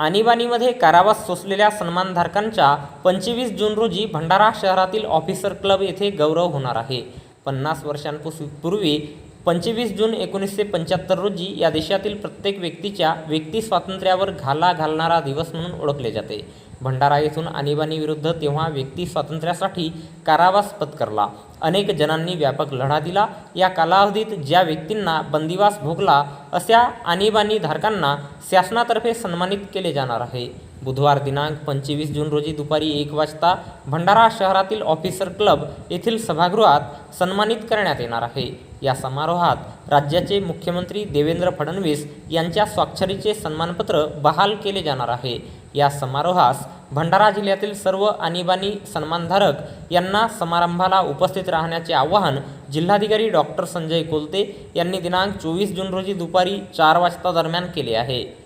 आणीबाणीमध्ये कारावास सोसलेल्या सन्मानधारकांच्या पंचवीस जून रोजी भंडारा शहरातील ऑफिसर क्लब येथे गौरव होणार आहे. पन्नास वर्षांपूर्वी पंचवीस जून एकोणीसशे पंच्याहत्तर रोजी या देशातील प्रत्येक व्यक्तीच्या व्यक्ती स्वातंत्र्यावर घाला घालणारा दिवस म्हणून ओळखले जाते. भंडारा येथून आणीबाणीविरुद्ध तेव्हा व्यक्ती स्वातंत्र्यासाठी कारावास पत्करला. अनेक जणांनी व्यापक लढा दिला. या कालावधीत ज्या व्यक्तींना बंदिवास भोगला अशा आणीबाणीधारकांना शासनातर्फे सन्मानित केले जाणार आहे. बुधवार दिनांक पंचवीस जून रोजी दुपारी एक वाजता भंडारा शहरातील ऑफिसर क्लब येथील सभागृहात सन्मानित करण्यात येणार आहे. या समारोहात राज्याचे मुख्यमंत्री देवेंद्र फडणवीस यांच्या स्वाक्षरीचे सन्मानपत्र बहाल केले जाणार आहे. या समारोहास भंडारा जिल्ह्यातील सर्व आणीबाणी सन्मानधारक यांना समारंभाला उपस्थित राहण्याचे आवाहन जिल्हाधिकारी डॉक्टर संजय कोलते यांनी दिनांक चोवीस जून रोजी दुपारी चार वाजता दरम्यान केले आहे.